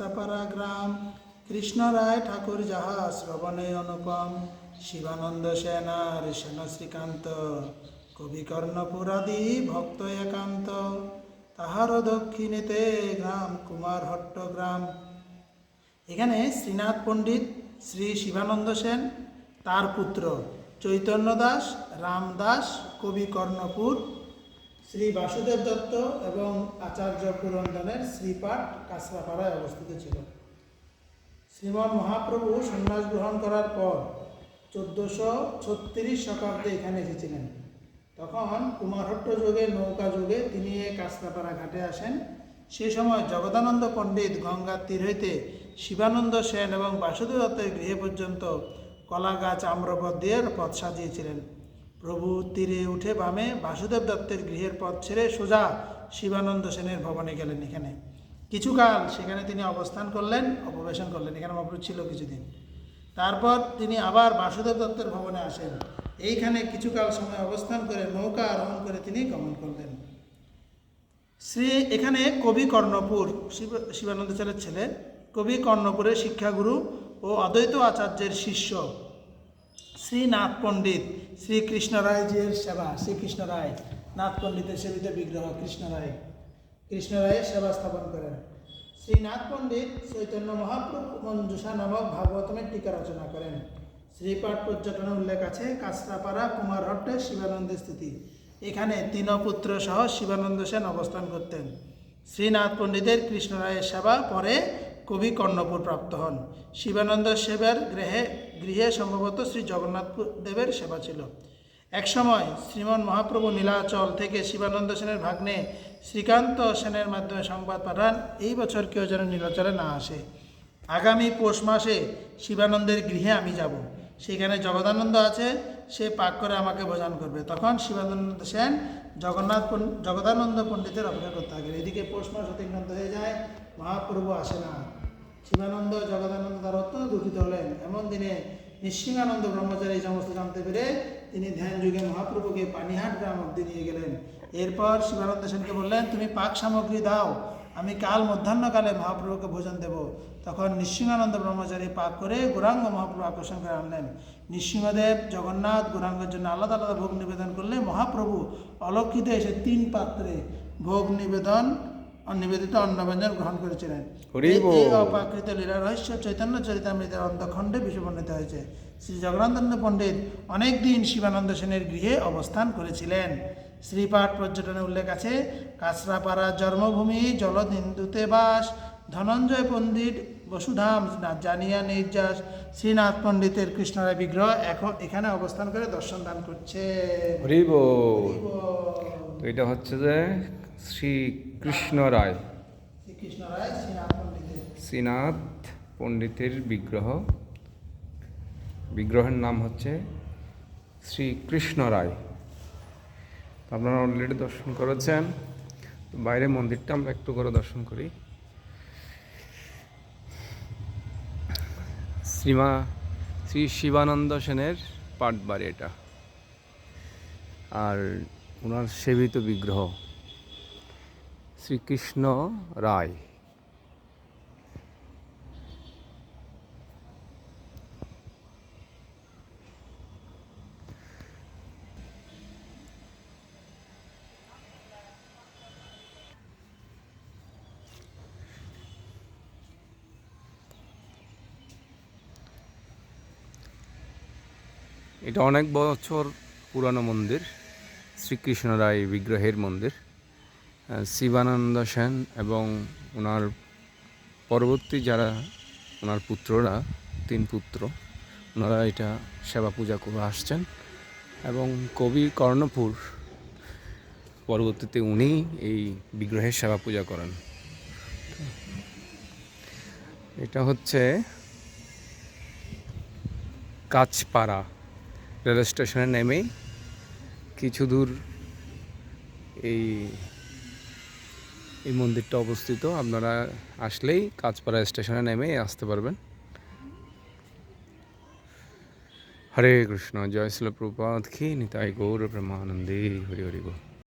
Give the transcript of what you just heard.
কাস্তাপাড়া গ্রাম কৃষ্ণ রায় ঠাকুর যাহা শ্রবণে অনুপম, শিবানন্দ সেনার সেন শ্রীকান্ত কবি কর্ণপুরাদি ভক্ত একান্ত। তাহার দক্ষিণেতে গ্রাম কুমার হট্ট গ্রাম। এখানে শ্রীনাথ পণ্ডিত শ্রী শিবানন্দ সেন, তার পুত্র চৈতন্য দাস রাম দাস কবি কর্ণপুর শ্রী বাসুদেব দত্ত এবং আচার্য পুরন্দনের শ্রীপাঠ কাঁচরাপাড়ায় অবস্থিত ছিল। শ্রীমন মহাপ্রভু সন্ন্যাস গ্রহণ করার পর চোদ্দোশো ছত্রিশ শতাব্দে এখানে এসেছিলেন। তখন কুমারহট্ট যুগে, নৌকা যুগে তিনি কাঁচরাপাড়া ঘাটে আসেন। সে সময় জগদানন্দ পণ্ডিত গঙ্গার তীর হইতে শিবানন্দ সেন এবং বাসুদেব দত্তের গৃহে পর্যন্ত কলা গাছ আম্রপথ দিয়ে পথ সাজিয়েছিলেন। প্রভু তীরে উঠে বামে বাসুদেব দত্তের গৃহের পথ ছেড়ে সোজা শিবানন্দ সেনের ভবনে গেলেন এখানে। কিছুকাল সেখানে তিনি অবস্থান করলেন, অপবেশন করলেন। এখানে মহাপ্রভু ছিল কিছুদিন। তারপর তিনি আবার বাসুদেব দত্তের ভবনে আসেন। এইখানে কিছুকাল সময় অবস্থান করে নৌকা আরোহণ করে তিনি গমন করলেন। শ্রী, এখানে কবি কর্ণপুর, শিব, শিবানন্দ ছেলে, কবি কর্ণপুরের শিক্ষাগুরু ও অদ্বৈত আচার্যের শিষ্য শ্রীনাথ পণ্ডিত শ্রীকৃষ্ণ রায়জির সেবা, শ্রীকৃষ্ণ রায়, নাথ পণ্ডিতের সেবিত বিগ্রহ কৃষ্ণ রায়। কৃষ্ণ রায়ের সেবা স্থাপন করেন। শ্রীনাথ পণ্ডিত চৈতন্য মহাপ্রভু মঞ্জুষা নামক ভাগবতমের টিকা রচনা করেন। শ্রীপাঠ পর্যটনের উল্লেখ আছে, কাঁচরাপাড়া, কুমারহট্টে শিবানন্দের স্থিতি। এখানে তিন পুত্র সহ শিবানন্দ সেন অবস্থান করতেন। শ্রীনাথ পণ্ডিতের কৃষ্ণ রায়ের সেবা পরে কবি কর্ণপুর প্রাপ্ত হন। শিবানন্দ সেবার গৃহে গৃহে সম্ভবত শ্রী জগন্নাথ দেবের সেবা ছিল। একসময় শ্রীমন মহাপ্রভু নীলাচল থেকে শিবানন্দ সেনের ভাগ্নে শ্রীকান্ত সেনের মাধ্যমে সংবাদ পাঠান, এই বছর কেউ যেন নীলাচলে না আসে। আগামী পৌষ মাসে শিবানন্দের গৃহে আমি যাব। সেখানে জগদানন্দ আছে, সে পাক করে আমাকে ভোজন করবে। তখন শিবানন্দ সেন জগন্নাথ জগদানন্দ পণ্ডিতের অপেক্ষা করতে থাকেন। এদিকে পৌষ মাস অতিক্রান্ত হয়ে যায়, মহাপ্রভু আসে না। শিবানন্দ জগদানন্দ তার অত্যন্ত দুঃখিত হলেন। এমন দিনে নিঃসিংহানন্দ ব্রহ্মচারী এই সমস্ত জানতে পেরে তিনি ধ্যান যুগে মহাপ্রভুকে পানিহাট গ্রাম অব্দি নিয়ে গেলেন। এরপর শিবানন্দ সেনকে বললেন, তুমি পাক সামগ্রী দাও, আমি কাল মধ্যাহ্নকালে মহাপ্রভুকে ভোজন দেব। তখন নিঃসিংহানন্দ ব্রহ্মচারী পাক করে গৌরাঙ্গ মহাপ্রভু আকর্ষণ করে আনলেন। নৃসিংহদেব জগন্নাথ, গৌরাঙ্গের জন্য আলাদা আলাদা ভোগ নিবেদন করলে মহাপ্রভু অলক্ষিত এসে তিন পাত্রে ভোগ নিবেদন নিবেদিত অন্নব্যঞ্জন গ্রহণ করেছিলেন। অপ্রাকৃত লীলা রহস্য চৈতন্য চরিতামৃতের অন্তখণ্ডে বিশ্ববর্ণিত হয়েছে। শ্রী জগন্নাথ পণ্ডিত অনেক দিন শিবানন্দ সেনের গৃহে অবস্থান করেছিলেন। শ্রীপাঠ পর্যটনে উল্লেখ আছে কাঁচরাপাড়া জন্মভূমি জলদিন্দুতে বাস ধনঞ্জয় পণ্ডিত বসুধাম জানিয়া নির্যাস শ্রীনাথ পণ্ডিতের কৃষ্ণরায় বিগ্রহ এখন এখানে অবস্থান করে দর্শন দান করছে এটা হচ্ছে যে শ্রীকৃষ্ণ রায়। শ্রীনাথ পণ্ডিতের। বিগ্রহ। বিগ্রহের নাম হচ্ছে শ্রীকৃষ্ণ রায়। আপনারা অলরেডি দর্শন করেছেন। তো বাইরে মন্দিরটা আমরা একটু করে দর্শন করি। শ্রীমা শ্রী শিবানন্দ সেনের পাট বাড়ি এটা। আর ওনার সেবিত বিগ্রহ। শ্রীকৃষ্ণ রায়। এটা অনেক বছর পুরানো মন্দির শ্রীকৃষ্ণ রায় বিগ্রহের মন্দির। শিবানন্দ সেন এবং ওনার পরবর্তী যারা ওনার পুত্ররা, তিন পুত্র ওনারা এটা সেবা পূজা করে আসছেন এবং কবি কর্ণপুর পরবর্তীতে উনি এই বিগ্রহের সেবা পূজা করেন। এটা হচ্ছে কাছপাড়া রেল স্টেশনে নেমে কিছু দূর এই এই মন্দিরটা অবস্থিত। আপনারা আসলেই কাঁচপাড়া স্টেশনে নেমে আসতে পারবেন। হরে কৃষ্ণ, জয় শিল প্রপাত নিতাই গৌর প্রেমানন্দে হরি হরি বল।